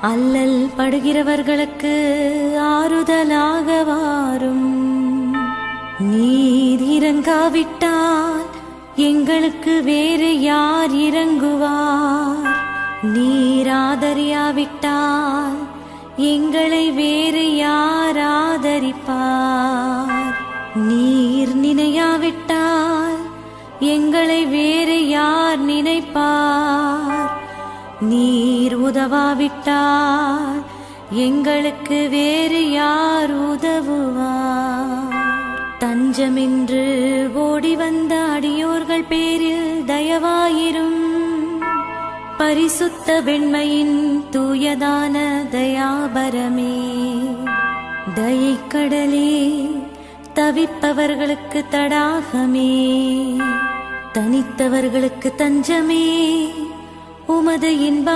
அல்லல் படுகிறவர்களுக்கு ஆறுதலாக வாரும் நீர் இறங்காவிட்டால் எங்களுக்கு வேறு யார் இறங்குவார். நீர் ஆதரியாவிட்டால் எங்களை வேறு யார் ஆதரிப்பார். நீர் நினையாவிட்டால் எங்களை வேறு யார் நினைப்பார். நீர் உதவாவிட்டார். எங்களுக்கு வேறு யார் உதவுவார்? தஞ்சமென்று ஓடி வந்த அடியோர்கள் பேரில் தயவாயிரும். பரிசுத்த வெண்மையின் தூயதான தயாபரமே. தயைக்கடலே தவிப்பவர்களுக்கு தடாகமே. தனித்தவர்களுக்கு தஞ்சமே. உமது இன்பம்